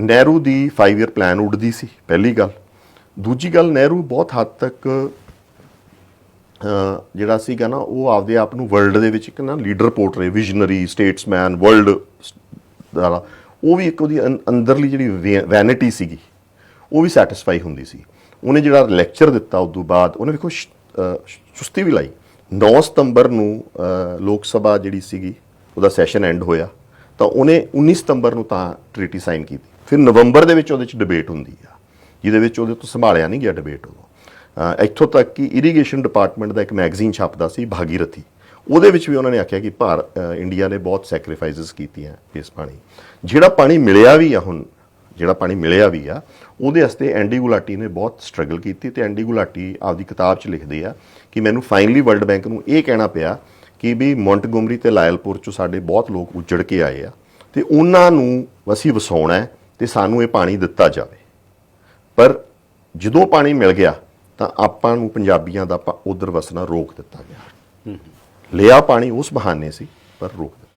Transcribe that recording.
ਨਹਿਰੂ ਦੀ 5 year plan ਉੱਡਦੀ ਸੀ, ਪਹਿਲੀ ਗੱਲ। ਦੂਜੀ ਗੱਲ, ਨਹਿਰੂ ਬਹੁਤ ਹੱਦ ਤੱਕ ਜਿਹੜਾ ਸੀਗਾ ਨਾ, ਉਹ ਆਪਦੇ ਆਪ ਨੂੰ ਵਰਲਡ ਦੇ ਵਿੱਚ ਇੱਕ ਨਾ leader portray visionary statesman world ਦਾ ਉਹ ਵੀ ਇੱਕ ਉਹਦੀ ਅੰ- ਅੰਦਰਲੀ ਜਿਹੜੀ ਵੈਨਿਟੀ ਸੀਗੀ, ਉਹ ਵੀ ਸੈਟੀਸਫਾਈ ਹੁੰਦੀ ਸੀ। ਉਹਨੇ ਜਿਹੜਾ ਲੈਕਚਰ ਦਿੱਤਾ ਉਸ ਤੋਂ ਬਾਅਦ, ਉਹਨੇ ਵੇਖੋ ਸ਼- ਸੁਸਤੀ ਵੀ ਲਾਈ। 9 ਸਤੰਬਰ ਨੂੰ ਲੋਕ ਸਭਾ ਜਿਹੜੀ ਸੀਗੀ, ਉਹਦਾ ਸੈਸ਼ਨ ਐਂਡ ਹੋਇਆ। ਤਾਂ ਉਹਨੇ 19 ਸਤੰਬਰ ਨੂੰ ਤਾਂ ਟ੍ਰੀਟੀ ਸਾਈਨ ਕੀਤੀ। ਫਿਰ ਨਵੰਬਰ ਦੇ ਵਿੱਚ ਉਹਦੇ ਚ ਡਿਬੇਟ ਹੁੰਦੀ ਆ। ਜਿਹਦੇ ਵਿੱਚ ਉਹਦੇ ਤੋਂ ਸੰਭਾਲਿਆ ਨਹੀਂ ਗਿਆ ਡਿਬੇਟ ਉਦੋਂ। ਇੱਥੋਂ ਤੱਕ ਕਿ ਇਰੀਗੇਸ਼ਨ ਡਿਪਾਰਟਮੈਂਟ ਦਾ ਇੱਕ ਮੈਗਜ਼ੀਨ ਛਾਪਦਾ ਸੀ, ਭਾਗੀਰਥੀ। ਉਹਦੇ ਵਿੱਚ ਵੀ ਉਹਨਾਂ ਨੇ ਆਖਿਆ ਕਿ ਭਾਰ ਇੰਡੀਆ ਨੇ ਬਹੁਤ ਸੈਕਰੀਫਾਈਸਸ ਕੀਤੀਆਂ ਇਸ ਪਾਣੀ। ਜਿਹੜਾ ਪਾਣੀ ਮਿਲਿਆ ਵੀ ਆ ਹੁਣ, ਜਿਹੜਾ ਪਾਣੀ ਮਿਲਿਆ ਵੀ ਆ, ਉਹਦੇ ਵਾਸਤੇ ਐਂਡੀ ਗੁਲਾਟੀ ਨੇ ਬਹੁਤ ਸਟਰਗਲ ਕੀਤੀ ਤੇ ਐਂਡੀ ਗੁਲਾਟੀ ਆਪਦੀ ਕਿਤਾਬ 'ਚ ਲਿਖਦੇ ਆ ਕਿ ਮੈਨੂੰ ਫਾਈਨਲੀ ਵਰਲਡ ਬੈਂਕ ਨੂੰ ਇਹ ਕਹਿਣਾ ਪਿਆ ਕਿ ਵੀ ਮੌਂਟਗੋਮਰੀ ਤੇ ਲਾਇਲਪੁਰ 'ਚੋਂ ਸਾਡੇ ਬਹੁਤ ਲੋਕ ਉੱਜੜ ਕੇ ਆਏ ਆ ਤੇ ਉਹਨਾਂ ਨੂੰ ਅਸੀਂ ਵਸਾਉਣਾ ਹੈ ਤੇ ਸਾਨੂੰ ਇਹ ਪਾਣੀ ਦਿੱਤਾ ਜਾਵੇ। ਪਰ ਜਦੋਂ ਪਾਣੀ ਮਿਲ ਗਿਆ ਤਾਂ ਆਪਾਂ ਨੂੰ ਪੰਜਾਬੀਆਂ ਦਾ ਉਧਰ ਵਸਣਾ ਰੋਕ ਦਿੱਤਾ ਗਿਆ। ਲਿਆ ਪਾਣੀ ਉਸ ਬਹਾਨੇ ਸੀ ਪਰ ਰੋਕ ਦਿੱਤਾ।